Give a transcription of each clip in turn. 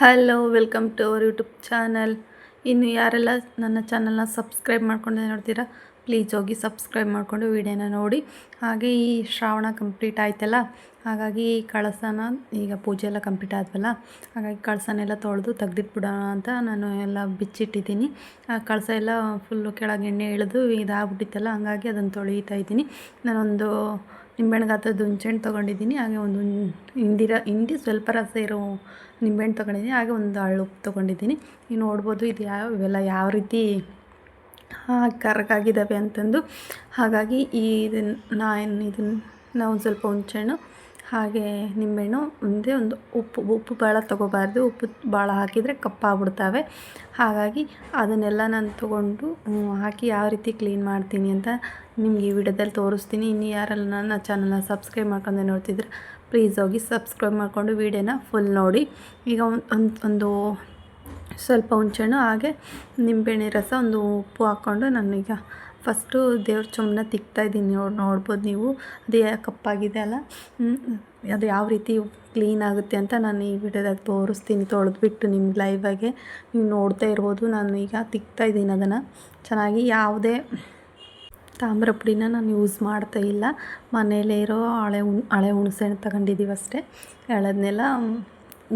Hello welcome to our YouTube channel ಇನ್ನು ಯಾರೆಲ್ಲ ನನ್ನ ಚಾನಲ್ನ ಸಬ್ಸ್ಕ್ರೈಬ್ ಮಾಡ್ಕೊಂಡು ನೋಡ್ತೀರಾ ಪ್ಲೀಸ್ ಹೋಗಿ ಸಬ್ಸ್ಕ್ರೈಬ್ ಮಾಡಿಕೊಂಡು ವಿಡಿಯೋನ ನೋಡಿ. ಹಾಗೆ ಈ ಶ್ರಾವಣ ಕಂಪ್ಲೀಟ್ ಆಯ್ತಲ್ಲ, ಹಾಗಾಗಿ ಈ ಕಳಸನ ಈಗ ಪೂಜೆ ಎಲ್ಲ ಕಂಪ್ಲೀಟ್ ಆದ್ವಲ್ಲ, ಹಾಗಾಗಿ ಕಳಸನೆಲ್ಲ ತೊಳೆದು ತೆಗ್ದಿಟ್ಬಿಡೋಣ ಅಂತ ನಾನು ಎಲ್ಲ ಬಿಚ್ಚಿಟ್ಟಿದ್ದೀನಿ. ಆ ಕಳಸ ಎಲ್ಲ ಫುಲ್ಲು ಕೆಳಗೆ ಎಣ್ಣೆ ಇಳಿದು ಇದಾಗ್ಬಿಟ್ಟಿತ್ತಲ್ಲ, ಹಾಗಾಗಿ ಅದನ್ನು ತೊಳೀತಾ ಇದ್ದೀನಿ. ನಾನೊಂದು ನಿಂಬೆಹಣ್ಣು ಗಾತ್ರದ ಹುಣ್ಸೆಹಣ್ಣು ತೊಗೊಂಡಿದ್ದೀನಿ, ಹಾಗೆ ಒಂದು ಹಿಂಡಿರ ಹಿಂಡಿ ಸ್ವಲ್ಪ ರಸ ಇರೋ ನಿಂಬೆಹಣ್ಣು ತೊಗೊಂಡಿದ್ದೀನಿ, ಹಾಗೆ ಒಂದು ಉಪ್ಪು ತೊಗೊಂಡಿದ್ದೀನಿ. ಈಗ ನೋಡ್ಬೋದು ಇದು ಯಾವ, ಇವೆಲ್ಲ ಯಾವ ರೀತಿ ಕರಗಾಗಿದ್ದಾವೆ ಅಂತಂದು. ಹಾಗಾಗಿ ಈ ಇದನ್ನು ನಾನು ಇದನ್ನು ನಾವು ಸ್ವಲ್ಪ ಹುಣ್ಸೆಹಣ್ಣು, ಹಾಗೆ ನಿಂಬೆಹಣ್ಣು ಮುಂದೆ ಒಂದು ಉಪ್ಪು ಉಪ್ಪು ಭಾಳ ತೊಗೋಬಾರ್ದು. ಉಪ್ಪು ಭಾಳ ಹಾಕಿದರೆ ಕಪ್ಪಾಗ್ಬಿಡ್ತವೆ ಹಾಗಾಗಿ ಅದನ್ನೆಲ್ಲ ನಾನು ತೊಗೊಂಡು ಹಾಕಿ ಯಾವ ರೀತಿ ಕ್ಲೀನ್ ಮಾಡ್ತೀನಿ ಅಂತ ನಿಮಗೆ ಈ ವಿಡಿಯೋದಲ್ಲಿ ತೋರಿಸ್ತೀನಿ. ಇನ್ನು ಯಾರೆಲ್ಲ ನನ್ನ ಚಾನಲ್ನ ಸಬ್ಸ್ಕ್ರೈಬ್ ಮಾಡ್ಕೊಂಡು ನೋಡ್ತಿದ್ರೆ ಪ್ಲೀಸ್ ಹೋಗಿ ಸಬ್ಸ್ಕ್ರೈಬ್ ಮಾಡಿಕೊಂಡು ವೀಡಿಯೋನ ಫುಲ್ ನೋಡಿ. ಈಗ ಒಂದು ಒಂದು ಸ್ವಲ್ಪ ಹುಣಸೆಹಣ್ಣು, ಹಾಗೆ ನಿಂಬೆಹಣ್ಣೆ ರಸ ಒಂದು ಉಪ್ಪು ಹಾಕ್ಕೊಂಡು ನಾನೀಗ ಫಸ್ಟು ದೇವ್ರ ಚೊಂಬನ್ನ ತಿಕ್ತಾಯಿದ್ದೀನಿ ನೋಡಿ, ನೋಡ್ಬೋದು ನೀವು. ಅದು ಕಪ್ಪಾಗಿದೆ ಅಲ್ಲ. ಅದು ಯಾವ ರೀತಿ ಕ್ಲೀನ್ ಆಗುತ್ತೆ ಅಂತ ನಾನು ಈ ವಿಡಿಯೋದಾಗ ತೋರಿಸ್ತೀನಿ, ತೊಳೆದ್ಬಿಟ್ಟು ನಿಮ್ಗೆ ಲೈವಾಗೆ ನೀವು ನೋಡ್ತಾ ಇರ್ಬೋದು ನಾನು ಈಗ ತಿಕ್ತಾಯಿದ್ದೀನಿ ಅದನ್ನು. ಚೆನ್ನಾಗಿ ಯಾವುದೇ ತಾಮ್ರ ಪುಡಿನ ನಾನು ಯೂಸ್ ಮಾಡ್ತಾ ಇಲ್ಲ. ಮನೇಲೇ ಇರೋ ಹಳೆ ಹುಣ್, ಹಳೆ ಹುಣಸೆಹಣ್ಣು ತಗೊಂಡಿದ್ದೀವಿ ಅಷ್ಟೇ ಎಳೆದನ್ನೆಲ್ಲ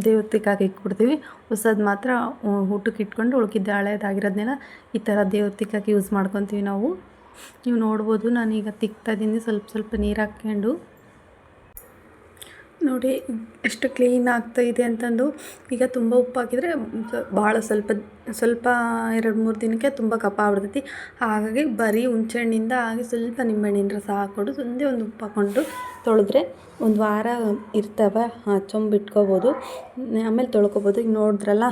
ದೇವ್ರ ಕೊಡ್ತೀವಿ. ಹೊಸದು ಮಾತ್ರ ಊಟಕ್ಕೆ ಇಟ್ಕೊಂಡು ಉಳ್ಕಿದ್ದ ಹಳೇದಾಗಿರೋದನ್ನೆಲ್ಲ ಈ ಥರ ದೇವತೆಗಾಗಿ ಯೂಸ್ ಮಾಡ್ಕೊತೀವಿ ನಾವು. ನೀವು ನೋಡ್ಬೋದು, ನಾನೀಗ ತಿಕ್ತಾ ಇದ್ದೀನಿ, ಸ್ವಲ್ಪ ಸ್ವಲ್ಪ ನೀರು ಹಾಕ್ಕೊಂಡು. ನೋಡಿ, ಎಷ್ಟು ಕ್ಲೀನ್ ಆಗ್ತಾ ಇದೆ ಅಂತಂದು, ಈಗ ತುಂಬ ಉಪ್ಪು ಹಾಕಿದರೆ ಭಾಳ ಸ್ವಲ್ಪ ಸ್ವಲ್ಪ ಎರಡು ಮೂರು ದಿನಕ್ಕೆ ತುಂಬ ಕಪ್ಪ ಆಗ್ಬಿಡ್ತೈತಿ. ಹಾಗಾಗಿ ಬರೀ ಹುಣ್ಸೆಹಣ್ಣಿಂದ ಹಾಗೆ ಸ್ವಲ್ಪ ನಿಂಬೆಹಣ್ಣಿನ ರಸ ಹಾಕ್ಕೊಂಡು, ಒಂದೇ ಒಂದು ಉಪ್ಪು ಹಾಕ್ಕೊಂಡು ತೊಳೆದ್ರೆ ಒಂದು ವಾರ ಇರ್ತವೆ ಚೊಂಬು ಇಟ್ಕೋಬೋದು. ಆಮೇಲೆ ತೊಳ್ಕೊಬೋದು. ಈಗ ನೋಡಿದ್ರಲ್ಲ,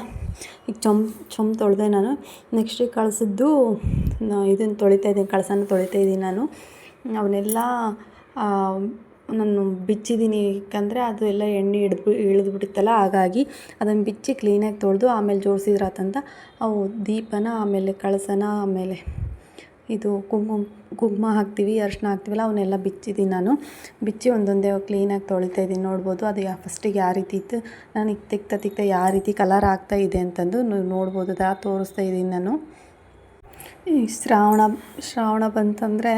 ಈಗ ಚೊಂಬು ಚೊಂಬು ತೊಳೆದೆ ನಾನು. ನೆಕ್ಸ್ಟ್ ಕಳ್ಸಿದ್ದು ಇದನ್ನು ತೊಳಿತಾ ಇದ್ದೀನಿ ಕಳಸನ ತೊಳಿತಾ ಇದ್ದೀನಿ ನಾನು. ಅವನ್ನೆಲ್ಲ ನಾನು ಬಿಚ್ಚಿದ್ದೀನಿ ಏಕೆಂದರೆ ಅದು ಎಲ್ಲ ಎಣ್ಣೆ ಹಿಡ್ದು ಇಳಿದ್ಬಿಟ್ಟಿತ್ತಲ್ಲ ಹಾಗಾಗಿ ಅದನ್ನು ಬಿಚ್ಚಿ ಕ್ಲೀನಾಗಿ ತೊಳೆದು ಆಮೇಲೆ ಜೋಡಿಸಿದ್ರಾತಂತ ಅವು ದೀಪನ, ಆಮೇಲೆ ಕಳಸನ, ಆಮೇಲೆ ಇದು ಕುಂಕುಮ ಕುಂಕುಮ ಹಾಕ್ತೀವಿ ಅರಿಶಿನ ಹಾಕ್ತೀವಲ್ಲ, ಅವನ್ನೆಲ್ಲ ಬಿಚ್ಚಿದ್ದೀನಿ ನಾನು. ಬಿಚ್ಚಿ ಒಂದೊಂದೇ ಕ್ಲೀನಾಗಿ ತೊಳಿತಾ ಇದ್ದೀನಿ ನೋಡ್ಬೋದು. ಅದು ಯಾ ಫಸ್ಟಿಗೆ ಯಾವ ರೀತಿ ಇತ್ತು. ನಾನು ತಿಕ್ತಾ ತಿಕ್ತಾ ಯಾವ ರೀತಿ ಕಲರ್ ಆಗ್ತಾ ಇದೆ ಅಂತಂದು ನೋಡ್ಬೋದು. ಅದಾ ತೋರಿಸ್ತಾ ಇದ್ದೀನಿ ನಾನು. ಈ ಶ್ರಾವಣ ಶ್ರಾವಣ ಬಂತಂದರೆ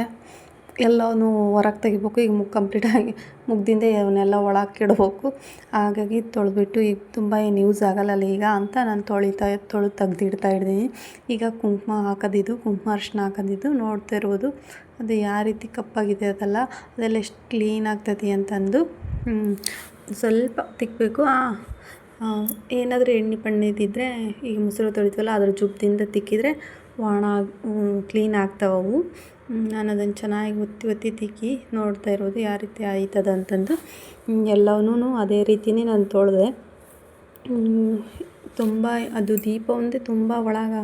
ಎಲ್ಲವೂ ಹೊರಗೆ ತೆಗಿಬೇಕು, ಈಗ ಮುಗ್ ಕಂಪ್ಲೀಟಾಗಿ ಮುಗ್ದಿಂದೆ ಅವನ್ನೆಲ್ಲ ಒಳಗೆ ಇಡಬೇಕು ಹಾಗಾಗಿ ತೊಳೆದ್ಬಿಟ್ಟು ಈಗ ತುಂಬ ಏನು ಯೂಸ್ ಆಗಲ್ಲಲ್ಲ ಈಗ ಅಂತ ನಾನು ತೊಳಿತಾ, ತೊಳೆದು ತೆಗ್ದಿಡ್ತಾ ಇದ್ದೀನಿ. ಈಗ ಕುಂಕುಮ ಹಾಕೋದಿದ್ದು ಕುಂಕುಮ ಅರ್ಶಿನ ಹಾಕೋದಿದ್ದು ನೋಡ್ತಾ ಇರ್ಬೋದು ಅದು ಯಾವ ರೀತಿ ಕಪ್ಪಾಗಿದೆ ಅದಲ್ಲ. ಅದೆಲ್ಲ ಎಷ್ಟು ಕ್ಲೀನ್ ಆಗ್ತದೆ ಅಂತಂದು ಸ್ವಲ್ಪ ತಿಕ್ಕಬೇಕು ಏನಾದರೂ ಎಣ್ಣೆ ಪಣ್ಣೆ ಈಗ ಮೊಸರು ತೊಳಿತೀವಲ್ಲ ಅದ್ರ ಜುಬ್ದಿಂದ ತಿಕ್ಕಿದರೆ ಒಣ ಕ್ಲೀನ್ ಆಗ್ತಾವವು. ನಾನು ಅದನ್ನು ಚೆನ್ನಾಗಿ ಒತ್ತಿ ಒತ್ತಿ ತಿಕ್ಕಿ ನೋಡ್ತಾ ಇರೋದು ಯಾವ ರೀತಿ ಆಯ್ತದ ಅಂತಂದು. ಎಲ್ಲವನ್ನೂ ಅದೇ ರೀತಿಯೇ ನಾನು ತೊಳೆದೆ. ತುಂಬ ಅದು ದೀಪ ಒಂದೇ ತುಂಬ ಒಳಗೆ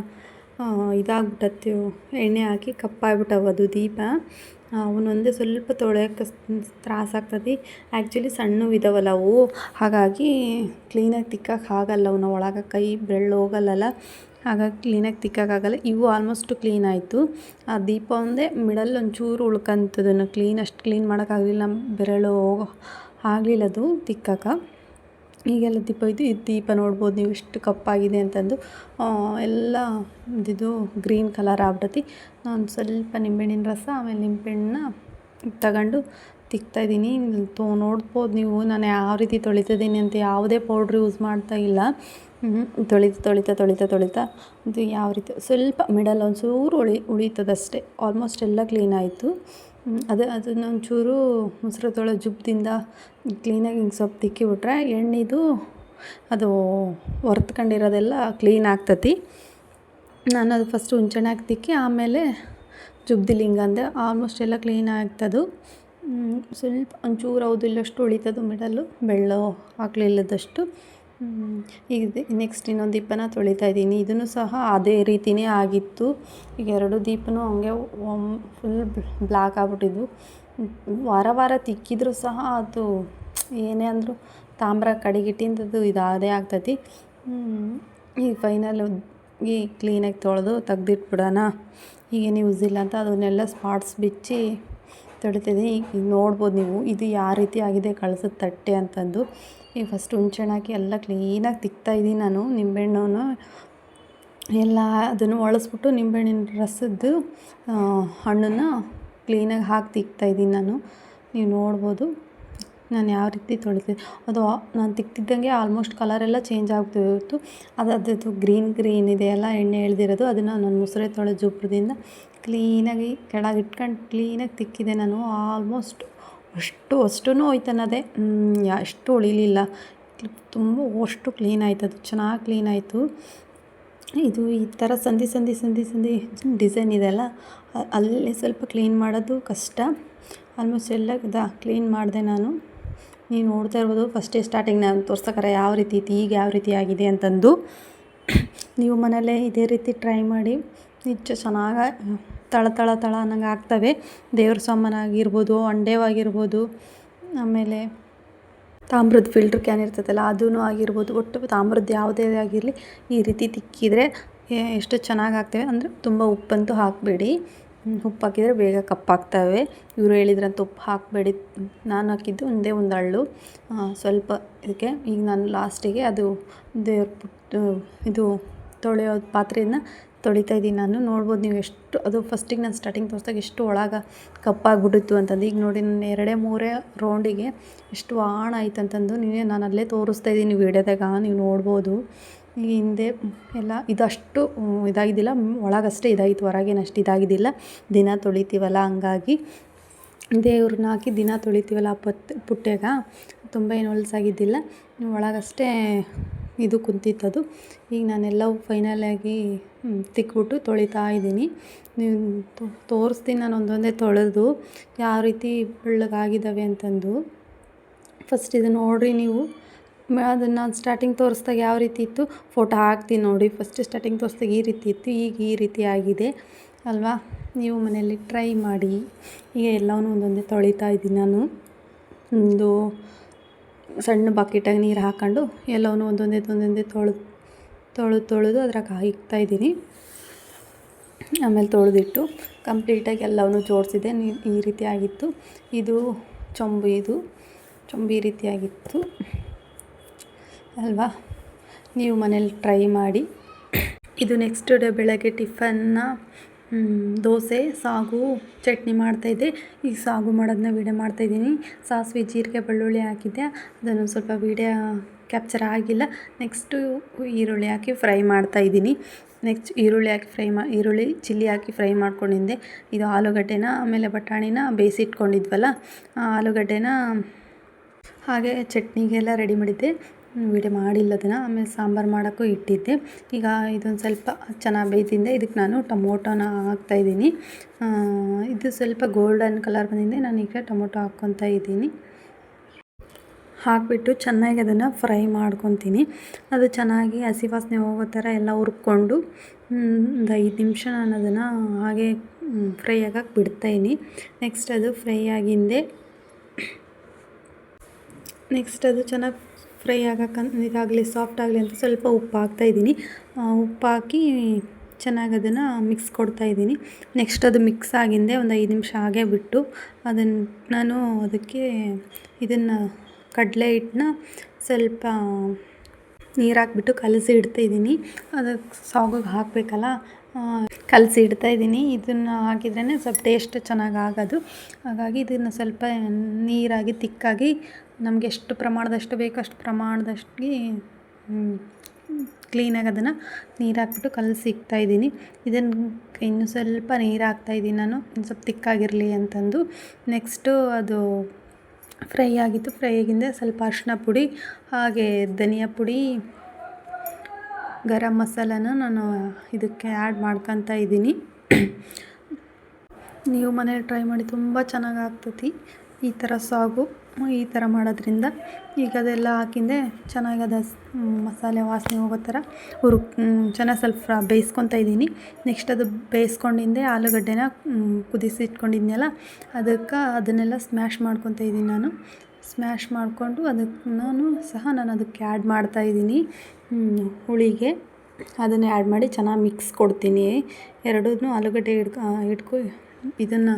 ಇದಾಗ್ಬಿಟ್ಟತ್ತು ಎಣ್ಣೆ ಹಾಕಿ ಕಪ್ಪಾಗ್ಬಿಟ್ಟವು ಅದು ದೀಪ. ಅವನೊಂದೇ ಸ್ವಲ್ಪ ತೊಳೆಯೋಕ್ಕೆ ತ್ರಾಸಾಗ್ತದೆ ಆ್ಯಕ್ಚುಲಿ ಸಣ್ಣವು ಇದಾವಲ್ಲ ಅವು. ಹಾಗಾಗಿ ಕ್ಲೀನಾಗಿ ತಿಕ್ಕಕ್ಕೆ ಆಗಲ್ಲ, ಅವನ ಒಳಗೆ ಕೈ ಬೆರಳು ಹೋಗಲ್ಲಲ್ಲ. ಹಾಗಾಗಿ ಕ್ಲೀನಾಗಿ ತಿಕ್ಕೋಕ್ಕಾಗಲ್ಲ ಇವು ಆಲ್ಮೋಸ್ಟು ಕ್ಲೀನ್ ಆಯಿತು. ಆ ದೀಪ ಒಂದೇ ಮಿಡಲ್ ಒಂಚೂರು ಉಳ್ಕಂತದನ್ನು ಕ್ಲೀನ್ ಅಷ್ಟು ಕ್ಲೀನ್ ಮಾಡೋಕ್ಕಾಗಲಿಲ್ಲ. ಬೆರಳು ಆಗಲಿಲ್ಲ ಅದು ತಿಕ್ಕಾಕ. ಈಗೆಲ್ಲ ದೀಪ ಇದು, ಈ ದೀಪ ನೋಡ್ಬೋದು ನೀವು ಎಷ್ಟು ಕಪ್ಪಾಗಿದೆ ಅಂತಂದು. ಎಲ್ಲ ಇದು ಗ್ರೀನ್ ಕಲರ್ ಆಗ್ಬಿಟ್ಟತಿ ನಾನು ಸ್ವಲ್ಪ ನಿಂಬೆಹಣ್ಣಿನ ರಸ, ಆಮೇಲೆ ನಿಂಬೆಹಣ್ಣನ್ನ ತಗೊಂಡು ತಿಕ್ತಾಯಿದ್ದೀನಿ ತೋ, ನೋಡ್ಬೋದು ನೀವು. ನಾನು ಯಾವ ರೀತಿ ತೊಳಿತಿದ್ದೀನಿ ಅಂತ ಯಾವುದೇ ಪೌಡ್ರ್ ಯೂಸ್ ಮಾಡ್ತಾ ಇಲ್ಲ. ತೊಳಿತಾ ತೊಳಿತಾ ತೊಳಿತಾ ತೊಳಿತಾ ಇದು ಯಾವ ರೀತಿ ಸ್ವಲ್ಪ ಮಿಡಲ್ ಒಂಚೂರು ಉಳಿ ಉಳಿತದಷ್ಟೇ. ಆಲ್ಮೋಸ್ಟ್ ಎಲ್ಲ ಕ್ಲೀನ್ ಆಯಿತು. ಅದು ಅದನ್ನ ಒಂಚೂರು ಮೊಸರು ತೊಳೆ ಜುಬ್ದಿಂದ ಕ್ಲೀನಾಗಿ ಹಿಂಗೆ ಸ್ವಲ್ಪ ತಿಕ್ಕಿಬಿಟ್ರೆ ಎಣ್ಣೆದು ಅದು ಹೊರತ್ಕೊಂಡಿರೋದೆಲ್ಲ ಕ್ಲೀನ್ ಆಗ್ತತಿ. ನಾನು ಅದು ಫಸ್ಟ್ ಹುಣ್ಸೆಹಣ್ಣು ಹಾಕಿ ತಿಕ್ಕಿ ಆಮೇಲೆ ಜುಬ್ದಿಲಿಂಗ ಹಿಂಗಂದೆ ಆಲ್ಮೋಸ್ಟ್ ಎಲ್ಲ ಕ್ಲೀನ್ ಆಗ್ತದು. ಸ್ವಲ್ಪ ಒಂಚೂರು ಹೌದು ಇಲ್ಲಷ್ಟು ಉಳಿತದು ಮಿಡಲ್ಲು. ಬೆಳ್ಳು ಹಾಕ್ಲಿಲ್ಲದಷ್ಟು ಈಗ ನೆಕ್ಸ್ಟ್ ಇನ್ನೊಂದು ದೀಪನ ತೊಳಿತಾ ಇದ್ದೀನಿ. ಇದನ್ನು ಸಹ ಅದೇ ರೀತಿಯೇ ಆಗಿತ್ತು. ಈಗ ಎರಡು ದೀಪನೂ ಹಂಗೆ ಫುಲ್ ಬ್ಲ್ಯಾಕ್ ಆಗ್ಬಿಟ್ಟಿದ್ವು. ವಾರ ವಾರ ತಿಕ್ಕಿದರೂ ಸಹ ಅದು ಏನೇ ಅಂದರೂ ತಾಮ್ರ ಕಡಿಗಿಟ್ಟಿಂದದು ಇದಾದೇ ಆಗ್ತೈತಿ. ಈಗ ಫೈನಲ್ ಈ ಕ್ಲೀನಾಗಿ ತೊಳೆದು ತೆಗ್ದಿಟ್ಬಿಡೋಣ. ಈಗೇನು ಯೂಸ್ ಇಲ್ಲ ಅಂತ ಅದನ್ನೆಲ್ಲ ಸ್ಪಾಟ್ಸ್ ಬಿಚ್ಚಿ ತೊಳಿತಿದ್ದೀನಿ. ಈಗ ನೋಡ್ಬೋದು ನೀವು, ಇದು ಯಾವ ರೀತಿ ಆಗಿದೆ, ಕಳಿಸೋದು ತಟ್ಟೆ ಅಂತಂದು. ಈಗ ಫಸ್ಟ್ ಹುಣ್ಸೆಣ್ಣು ಹಾಕಿ ಎಲ್ಲ ಕ್ಲೀನಾಗಿ ತಿಕ್ತಾಯಿದ್ದೀನಿ ನಾನು ನಿಂಬೆಹಣ್ಣನ್ನು ಎಲ್ಲ ಅದನ್ನು ಒಳಸ್ಬಿಟ್ಟು ನಿಂಬೆಹಣ್ಣಿನ ರಸದ್ದು ಹಣ್ಣನ್ನು ಕ್ಲೀನಾಗಿ ಹಾಕಿ ತಿಕ್ತಾಯಿದ್ದೀನಿ ನಾನು. ನೀವು ನೋಡ್ಬೋದು ನಾನು ಯಾವ ರೀತಿ ತೊಳಿತೀನಿ ಅದು ನಾನು ತಿಕ್ತಿದ್ದಂಗೆ ಆಲ್ಮೋಸ್ಟ್ ಕಲರೆಲ್ಲ ಚೇಂಜ್ ಆಗ್ತಿತ್ತು ಅದು, ಅದ್ರದ್ದು ಗ್ರೀನ್ ಗ್ರೀನ್ ಇದೆ ಎಲ್ಲ ಎಣ್ಣೆ ಎಳ್ದಿರೋದು, ಅದನ್ನು ನಾನು ಮೊಸರೆ ತೊಳೆ ಜುಬ್ರದಿಂದ ಕ್ಲೀನಾಗಿ ಕೆಳಗೆ ಇಟ್ಕೊಂಡು ಕ್ಲೀನಾಗಿ ತಿಕ್ಕಿದೆ ನಾನು ಆಲ್ಮೋಸ್ಟ್ ಅಷ್ಟು ಅಷ್ಟು ಹೋಯ್ತನದೆ. ಅಷ್ಟು ಉಳಿಲಿಲ್ಲ. ತುಂಬ ಅಷ್ಟು ಕ್ಲೀನ್ ಆಯ್ತು ಅದು. ಚೆನ್ನಾಗಿ ಕ್ಲೀನ್ ಆಯಿತು. ಇದು ಈ ಥರ ಸಂಧಿ ಸಂಧಿ ಸಂಧಿ ಸಂಧಿ ಡಿಸೈನ್ ಇದೆಯಲ್ಲ ಅಲ್ಲೇ? ಸ್ವಲ್ಪ ಕ್ಲೀನ್ ಮಾಡೋದು ಕಷ್ಟ. ಆಲ್ಮೋಸ್ಟ್ ಎಲ್ಲ ಇದಾ ಕ್ಲೀನ್ ಮಾಡಿದೆ ನಾನು. ನೀವು ನೋಡ್ತಾ ಇರ್ಬೋದು ಫಸ್ಟೇ ಸ್ಟಾರ್ಟಿಂಗ್ ನಾನು ತೋರ್ಸೋಕ್ಕಾರ ಯಾವ ರೀತಿ ಇತ್ತು ಈಗ ಯಾವ ರೀತಿ ಆಗಿದೆ ಅಂತಂದು. ನೀವು ಮನೇಲೇ ಇದೇ ರೀತಿ ಟ್ರೈ ಮಾಡಿ, ನಿಜ ಚೆನ್ನಾಗಿ ತಳ ತಳ ತಳ ಅನ್ನಂಗೆ ಆಗ್ತವೆ. ದೇವ್ರ ಸಾಮಾನಾಗಿರ್ಬೋದು, ಅಂಡೇವಾಗಿರ್ಬೋದು, ಆಮೇಲೆ ತಾಮ್ರದ ಫಿಲ್ಟ್ರ್ ಕ್ಯಾನ್ ಇರ್ತೈತಲ್ಲ ಅದೂ ಆಗಿರ್ಬೋದು. ಒಟ್ಟು ತಾಮ್ರದ ಯಾವುದೇ ಆಗಿರಲಿ ಈ ರೀತಿ ತಿಕ್ಕಿದರೆ ಎಷ್ಟು ಚೆನ್ನಾಗಿ ಆಗ್ತವೆ. ಅಂದರೆ ತುಂಬ ಉಪ್ಪಂತೂ ಹಾಕಬೇಡಿ. ಉಪ್ಪು ಹಾಕಿದರೆ ಬೇಗ ಕಪ್ಪಾಗ್ತವೆ. ಇವರು ಹೇಳಿದ್ರಂತ ಉಪ್ಪು ಹಾಕಬೇಡಿ. ನಾನು ಹಾಕಿದ್ದು ಒಂದೇ ಒಂದು ಹಳ್ಳು ಸ್ವಲ್ಪ ಇದಕ್ಕೆ ಈಗ ನಾನು ಲಾಸ್ಟಿಗೆ ಅದು ದೇವ್ರ ಇದು ತೊಳೆಯೋ ಪಾತ್ರೆಯನ್ನು ತೊಳಿತಾ ಇದ್ದೀನಿ ನಾನು. ನೋಡ್ಬೋದು ನೀವು ಎಷ್ಟು, ಅದು ಫಸ್ಟಿಗೆ ನಾನು ಸ್ಟಾರ್ಟಿಂಗ್ ತೋರಿಸ್ದಾಗ ಎಷ್ಟು ಒಳಗೆ ಕಪ್ಪಾಗ್ಬಿಟ್ಟಿತ್ತು ಅಂತಂದು. ಈಗ ನೋಡಿ ನಾನು ಎರಡೇ ಮೂರೇ ರೌಂಡಿಗೆ ಎಷ್ಟು ಆಣ ಆಯ್ತು ಅಂತಂದು ನೀವೇ ನಾನು ಅಲ್ಲೇ ತೋರಿಸ್ತಾ ಇದ್ದೀನಿ ವೀಡಿಯೋದಾಗ, ನೀವು ನೋಡ್ಬೋದು. ಈ ಹಿಂದೆ ಎಲ್ಲ ಇದಷ್ಟು ಇದಾಗಿದ್ದಿಲ್ಲ. ಒಳಗಷ್ಟೇ ಇದಾಗಿತ್ತು, ಹೊರಗೇನು ಅಷ್ಟು ಇದಾಗಿದ್ದಿಲ್ಲ. ದಿನ ತೊಳಿತೀವಲ್ಲ, ಹಂಗಾಗಿ. ದೇವ್ರನ್ನ ಹಾಕಿ ದಿನ ತೊಳಿತೀವಲ್ಲ ಪತ್ ಪುಟ್ಟ್ಯಾಗ, ತುಂಬ ಏನು ಹೊಲಸಾಗಿದ್ದಿಲ್ಲ. ಒಳಗಷ್ಟೇ ಇದು ಕುಂತಿತ್ತದು. ಈಗ ನಾನೆಲ್ಲವೂ ಫೈನಲಾಗಿ ತಿಕ್ಬಿಟ್ಟು ತೊಳಿತಾ ಇದ್ದೀನಿ. ನೀವು ತೋರಿಸ್ತೀನಿ ನಾನು ಒಂದೊಂದೇ ತೊಳೆದು ಯಾವ ರೀತಿ ಬೆಳ್ಳಗಾಗಿದ್ದಾವೆ ಅಂತಂದು. ಫಸ್ಟ್ ಇದು ನೋಡಿರಿ ನೀವು. ಅದನ್ನು ನಾನು ಸ್ಟಾರ್ಟಿಂಗ್ ತೋರಿಸ್ದಾಗ ಯಾವ ರೀತಿ ಇತ್ತು? ಫೋಟೋ ಹಾಕ್ತೀನಿ ನೋಡಿ. ಫಸ್ಟ್ ಸ್ಟಾರ್ಟಿಂಗ್ ತೋರಿಸ್ದಾಗ ಈ ರೀತಿ ಇತ್ತು. ಈಗ ಈ ರೀತಿ ಆಗಿದೆ. ಅಲ್ವಾ? ನೀವು ಮನೆಯಲ್ಲಿ ಟ್ರೈ ಮಾಡಿ. ಈಗ ಎಲ್ಲವನ್ನೂ ಒಂದೊಂದೇ ತೊಳಿತಾ ಇದ್ದೀನಿ ನಾನು. ಒಂದು ಸಣ್ಣ ಬಕೆಟಾಗಿ ನೀರು ಹಾಕ್ಕೊಂಡು ಎಲ್ಲವೂ ಒಂದೊಂದೇ ಒಂದೊಂದೇ ತೊಳೆದು ತೊಳೆದು ತೊಳೆದು ಅದ್ರಾಗ ಇದ್ದೀನಿ. ಆಮೇಲೆ ತೊಳೆದಿಟ್ಟು ಕಂಪ್ಲೀಟಾಗಿ ಎಲ್ಲವನ್ನು ಜೋಡಿಸಿದೆ. ನೀ, ಈ ರೀತಿ ಆಗಿತ್ತು. ಇದು ಚೊಂಬು ಇದು. ಚೊಂಬು ಈ ರೀತಿಯಾಗಿತ್ತು ಅಲ್ವಾ? ನೀವು ಮನೇಲಿ ಟ್ರೈ ಮಾಡಿ. ಇದು ನೆಕ್ಸ್ಟ್ ಡೇ ಬೆಳಗ್ಗೆ ಟಿಫನ್ನ ದೋಸೆ, ಸಾಗು, ಚಟ್ನಿ ಮಾಡ್ತಾಯಿದ್ದೆ ಈಗ ಸಾಗು ಮಾಡೋದನ್ನ ವೀಡಿಯೋ ಮಾಡ್ತಾಯಿದ್ದೀನಿ ಸಾಸಿವೆ ಜೀರಿಗೆ ಬೆಳ್ಳುಳ್ಳಿ ಹಾಕಿದ್ದೆ. ಅದನ್ನು ಸ್ವಲ್ಪ ವೀಡಿಯೋ ಕ್ಯಾಪ್ಚರ್ ಆಗಿಲ್ಲ. ನೆಕ್ಸ್ಟು ಈರುಳ್ಳಿ ಹಾಕಿ ಫ್ರೈ ಮಾಡ್ತಾಯಿದ್ದೀನಿ ನೆಕ್ಸ್ಟ್ ಈರುಳ್ಳಿ ಹಾಕಿ ಫ್ರೈ ಮಾ, ಈರುಳ್ಳಿ ಚಿಲ್ಲಿ ಹಾಕಿ ಫ್ರೈ ಮಾಡ್ಕೊಂಡಿದ್ದೆ. ಇದು ಆಲೂಗಡ್ಡೆನ, ಆಮೇಲೆ ಬಟಾಣಿನ ಬೇಯಿಸಿಟ್ಕೊಂಡಿದ್ವಲ್ಲ ಆಲೂಗಡ್ಡೆನ ಹಾಗೆ ಚಟ್ನಿಗೆಲ್ಲ ರೆಡಿ ಮಾಡಿದ್ದೆ. ವೀಡಿಯೋ ಮಾಡಿಲ್ಲ ಅದನ್ನು ಆಮೇಲೆ ಸಾಂಬಾರು ಮಾಡೋಕ್ಕೂ ಇಟ್ಟಿದ್ದೆ. ಈಗ ಇದೊಂದು ಸ್ವಲ್ಪ ಚೆನ್ನಾಗಿ ಬೇಯ್ತಿದ್ದೆ ಇದಕ್ಕೆ ನಾನು ಟೊಮೊಟೊನ ಹಾಕ್ತಾಯಿದ್ದೀನಿ ಇದು ಸ್ವಲ್ಪ ಗೋಲ್ಡನ್ ಕಲರ್ ಬಂದಿದೆ ಈಗ ಟೊಮೊಟೊ ಹಾಕ್ಕೊತಾ ಇದ್ದೀನಿ. ಹಾಕಿಬಿಟ್ಟು ಚೆನ್ನಾಗಿ ಅದನ್ನು ಫ್ರೈ ಮಾಡ್ಕೊತೀನಿ. ಅದು ಚೆನ್ನಾಗಿ ಹಸಿ ವಾಸನೆ ಹೋಗೋ ಥರ ಎಲ್ಲ ಹುರ್ಕೊಂಡು ಒಂದು ಐದು ನಿಮಿಷ ನಾನು ಅದನ್ನು ಹಾಗೆ ಫ್ರೈ ಆಗಕ್ಕೆ ಬಿಡ್ತಾಯಿನಿ ನೆಕ್ಸ್ಟ್ ಅದು ಫ್ರೈ ಆಗಿಂದೆ, ನೆಕ್ಸ್ಟ್ ಅದು ಚೆನ್ನಾಗಿ ಫ್ರೈ ಆಗಕ್ಕೆ ಇದಾಗಲಿ ಸಾಫ್ಟ್ ಆಗಲಿ ಅಂತ ಸ್ವಲ್ಪ ಉಪ್ಪು ಹಾಕ್ತಾಯಿದ್ದೀನಿ ಉಪ್ಪು ಹಾಕಿ ಚೆನ್ನಾಗಿ ಅದನ್ನು ಮಿಕ್ಸ್ ಕೊಡ್ತಾಯಿದ್ದೀನಿ ನೆಕ್ಸ್ಟ್ ಅದು ಮಿಕ್ಸ್ ಆಗಿಂದೆ ಒಂದು ಐದು ನಿಮಿಷ ಹಾಗೆ ಬಿಟ್ಟು ಅದನ್ನು ನಾನು ಅದಕ್ಕೆ ಇದನ್ನು ಕಡಲೆ ಹಿಟ್ಟನ್ನ ಸ್ವಲ್ಪ ನೀರು ಹಾಕ್ಬಿಟ್ಟು ಕಲಸಿ ಇಡ್ತಾಯಿದ್ದೀನಿ ಅದಕ್ಕೆ ಸಾಗೋಗಿ ಹಾಕಬೇಕಲ್ಲ? ಕಲಸಿ ಇಡ್ತಾಯಿದ್ದೀನಿ ಇದನ್ನು ಹಾಕಿದ್ರೇ ಸ್ವಲ್ಪ ಟೇಸ್ಟ್ ಚೆನ್ನಾಗಿ ಆಗೋದು. ಹಾಗಾಗಿ ಇದನ್ನು ಸ್ವಲ್ಪ ನೀರಾಗಿ ತಿಕ್ಕಾಗಿ ನಮಗೆ ಎಷ್ಟು ಪ್ರಮಾಣದಷ್ಟು ಬೇಕು ಅಷ್ಟು ಪ್ರಮಾಣದಷ್ಟಿಗೆ ಕ್ಲೀನಾಗಿ ಅದನ್ನು ನೀರು ಹಾಕ್ಬಿಟ್ಟು ಕಲಸಿ ಇಕ್ತಾಯಿದ್ದೀನಿ ಇದನ್ನು ಇನ್ನೂ ಸ್ವಲ್ಪ ನೀರು ಹಾಕ್ತಾಯಿದ್ದೀನಿ ನಾನು, ಇನ್ನು ಸ್ವಲ್ಪ ತಿಕ್ಕಾಗಿರಲಿ ಅಂತಂದು. ನೆಕ್ಸ್ಟು ಅದು ಫ್ರೈ ಆಗಿತ್ತು. ಫ್ರೈ ಆಗಿಂದ ಸ್ವಲ್ಪ ಅರಿಶಿನ ಪುಡಿ, ಹಾಗೆ ಧನಿಯಾ ಪುಡಿ, ಗರಂ ಮಸಾಲನ ನಾನು ಇದಕ್ಕೆ ಆ್ಯಡ್ ಮಾಡ್ಕೊತಾ ಇದ್ದೀನಿ. ನೀವು ಮನೇಲಿ ಟ್ರೈ ಮಾಡಿ ತುಂಬ ಚೆನ್ನಾಗಿ ಆಗ್ತೈತಿ. ಈ ಥರ ಸಾಗು, ಈ ಥರ ಮಾಡೋದ್ರಿಂದ ಈಗ ಅದೆಲ್ಲ ಹಾಕಿಂದೆ ಚೆನ್ನಾಗಿ ಅದು ಮಸಾಲೆ ವಾಸನೆ ಹೋಗೋ ಥರ. ಹುರು ಚೆನ್ನಾಗಿ ಸ್ವಲ್ಪ ಬೇಯಿಸ್ಕೊತಾ ಇದ್ದೀನಿ. ನೆಕ್ಸ್ಟ್ ಅದು ಬೇಯಿಸ್ಕೊಂಡಿಂದೆ ಆಲೂಗಡ್ಡೆನ ಕುದಿಸಿ ಇಟ್ಕೊಂಡಿದ್ನಲ್ಲ, ಅದಕ್ಕೆ ಅದನ್ನೆಲ್ಲ ಸ್ಮ್ಯಾಶ್ ಮಾಡ್ಕೊತಾ ಇದ್ದೀನಿ ನಾನು. ಸ್ಮ್ಯಾಶ್ ಮಾಡಿಕೊಂಡು ಅದಕ್ಕೆ ನಾನು ಸಹ ನಾನು ಅದಕ್ಕೆ ಆ್ಯಡ್ ಮಾಡ್ತಾಯಿದ್ದೀನಿ ಹುಳಿಗೆ. ಅದನ್ನು ಆ್ಯಡ್ ಮಾಡಿ ಚೆನ್ನಾಗಿ ಮಿಕ್ಸ್ ಕೊಡ್ತೀನಿ. ಎರಡೂ ಆಲೂಗಡ್ಡೆ ಹಿಡ್ಕೊ ಹಿಡ್ಕೊ ಇದನ್ನು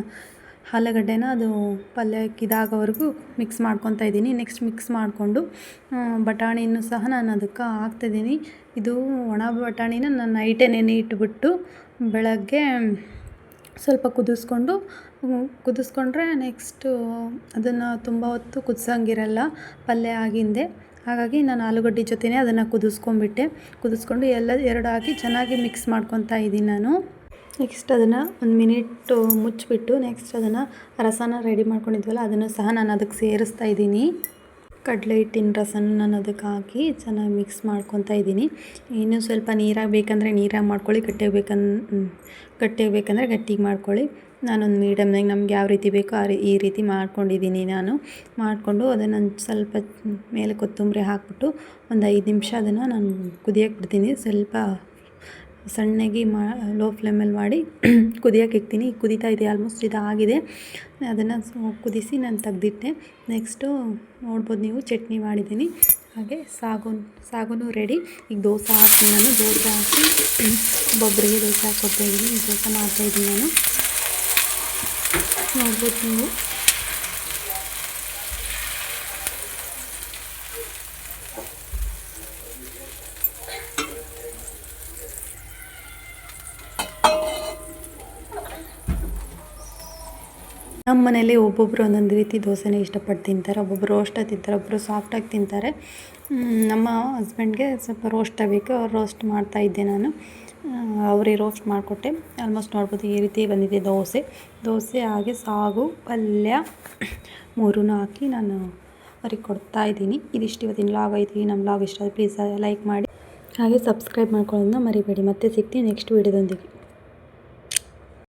ಆಲೂಗಡ್ಡೆನ ಅದು ಪಲ್ಯಕ್ಕೆ ಇದಾಗೋವರೆಗೂ ಮಿಕ್ಸ್ ಮಾಡ್ಕೊತಾ ಇದ್ದೀನಿ. ನೆಕ್ಸ್ಟ್ ಮಿಕ್ಸ್ ಮಾಡಿಕೊಂಡು ಬಟಾಣಿನೂ ಸಹ ನಾನು ಅದಕ್ಕೆ ಹಾಕ್ತಿದ್ದೀನಿ. ಇದು ಒಣ ಬಟಾಣಿನ ನಾನು ನೈಟೇ ನೆನೆ ಇಟ್ಬಿಟ್ಟು ಬೆಳಗ್ಗೆ ಸ್ವಲ್ಪ ಕುದಿಸ್ಕೊಂಡು, ಕುದಿಸ್ಕೊಂಡ್ರೆ ನೆಕ್ಸ್ಟು ಅದನ್ನು ತುಂಬ ಹೊತ್ತು ಕುದಿಸಂಗಿರಲ್ಲ, ಪಲ್ಯ ಆಗಿಂದೆ. ಹಾಗಾಗಿ ನಾನು ಆಲೂಗಡ್ಡೆ ಜೊತೆನೇ ಅದನ್ನು ಕುದಿಸ್ಕೊಂಬಿಟ್ಟೆ ಕುದಿಸ್ಕೊಂಡು ಎಲ್ಲ ಎರಡು ಹಾಕಿ ಚೆನ್ನಾಗಿ ಮಿಕ್ಸ್ ಮಾಡ್ಕೊತಾ ಇದ್ದೀನಿ ನಾನು. ನೆಕ್ಸ್ಟ್ ಅದನ್ನು ಒಂದು ಮಿನಿಟ್ಟು ಮುಚ್ಚಿಬಿಟ್ಟು ನೆಕ್ಸ್ಟ್ ಅದನ್ನು ರಸನ ರೆಡಿ ಮಾಡ್ಕೊಂಡಿದ್ವಲ್ಲ, ಅದನ್ನು ಸಹ ನಾನು ಅದಕ್ಕೆ ಸೇರಿಸ್ತಾ ಇದ್ದೀನಿ. ಕಡಲೆ ಹಿಟ್ಟಿನ ರಸನ ನಾನು ಅದಕ್ಕೆ ಹಾಕಿ ಚೆನ್ನಾಗಿ ಮಿಕ್ಸ್ ಮಾಡ್ಕೊತಾ ಇದ್ದೀನಿ. ಇನ್ನೂ ಸ್ವಲ್ಪ ನೀರಾಗಿ ಬೇಕಂದರೆ ನೀರಾಗಿ ಮಾಡ್ಕೊಳ್ಳಿ, ಗಟ್ಟಿಯಾಗಿ ಬೇಕನ್ ಗಟ್ಟಿಯಾಗಿ ಬೇಕಂದರೆ ಗಟ್ಟಿಗೆ ಮಾಡ್ಕೊಳ್ಳಿ. ನಾನೊಂದು ಮೀಡಿಯಮ್ನಾಗ ನಮ್ಗೆ ಯಾವ ರೀತಿ ಬೇಕೋ ಆ ಈ ರೀತಿ ಮಾಡ್ಕೊಂಡಿದ್ದೀನಿ ನಾನು. ಮಾಡಿಕೊಂಡು ಅದನ್ನು ಸ್ವಲ್ಪ ಮೇಲೆ ಕೊತ್ತಂಬರಿ ಹಾಕ್ಬಿಟ್ಟು ಒಂದು ಐದು ನಿಮಿಷ ಅದನ್ನು ನಾನು ಕುದಿಯಕ್ಕೆ ಬಿಡ್ತೀನಿ. ಸ್ವಲ್ಪ ಸಣ್ಣಗೆ ಮಾ ಲೋ ಫ್ಲೇಮಲ್ಲಿ ಮಾಡಿ ಕುದಿಯೋಕೆ ಇಕ್ತೀನಿ. ಕುದೀತಾ ಇದೆ ಆಲ್ಮೋಸ್ಟ್ ಇದು ಆಗಿದೆ. ಅದನ್ನು ಕುದಿಸಿ ನಾನು ತೆಗ್ದಿಟ್ಟೆ. ನೆಕ್ಸ್ಟು ನೋಡ್ಬೋದು ನೀವು, ಚಟ್ನಿ ಮಾಡಿದ್ದೀನಿ. ಹಾಗೆ ಸಾಗು ಸಾಗುನು ರೆಡಿ ಈಗ ದೋಸೆ ಹಾಕ್ತೀನಿ ನಾನು. ದೋಸೆ ಹಾಕಿ ಒಬ್ಬೊಬ್ಬರಿಗೆ ದೋಸೆ ಹಾಕ್ಕೊಡ್ತಾ ಇದ್ದೀನಿ. ದೋಸೆ ಮಾಡ್ತಾಯಿದ್ದೀನಿ ನಾನು. ನೋಡ್ಬೋದು ನೀವು. ನಮ್ಮ ಮನೇಲಿ ಒಬ್ಬೊಬ್ಬರು ಒಂದೊಂದು ರೀತಿ ದೋಸೆನೇ ಇಷ್ಟಪಟ್ಟು ತಿಂತಾರೆ ಒಬ್ಬೊಬ್ಬರು ರೋಸ್ಟಾಗಿ ತಿಂತಾರೆ ಒಬ್ಬರು ಸಾಫ್ಟಾಗಿ ತಿಂತಾರೆ. ನಮ್ಮ ಹಸ್ಬೆಂಡ್ಗೆ ಸ್ವಲ್ಪ ರೋಸ್ಟ್ ಬೇಕು, ಅವ್ರು ರೋಸ್ಟ್ ಮಾಡ್ತಾಯಿದ್ದೆ ನಾನು. ಅವ್ರಿಗೆ ರೋಸ್ಟ್ ಮಾಡಿಕೊಟ್ಟೆ. ಆಲ್ಮೋಸ್ಟ್ ನೋಡ್ಬೋದು ಈ ರೀತಿ ಬಂದಿದೆ ದೋಸೆ. ದೋಸೆ ಹಾಗೆ ಸಾಗು, ಪಲ್ಯ ಮೂರೂ ಹಾಕಿ ನಾನು ಅವ್ರಿಗೆ ಕೊಡ್ತಾ ಇದ್ದೀನಿ. ಇದಿಷ್ಟು ಇವತ್ತಿನ ಲಾಗ್ ಐತಿ ನಮ್ಮ ಲಾಗ್ ಇಷ್ಟ ಪ್ಲೀಸ್ ಲೈಕ್ ಮಾಡಿ. ಹಾಗೆ ಸಬ್ಸ್ಕ್ರೈಬ್ ಮಾಡ್ಕೊಳ್ಳೋದನ್ನ ಮರಿಬೇಡಿ. ಮತ್ತೆ ಸಿಗ್ತೀನಿ ನೆಕ್ಸ್ಟ್ ವೀಡಿಯೋದೊಂದಿಗೆ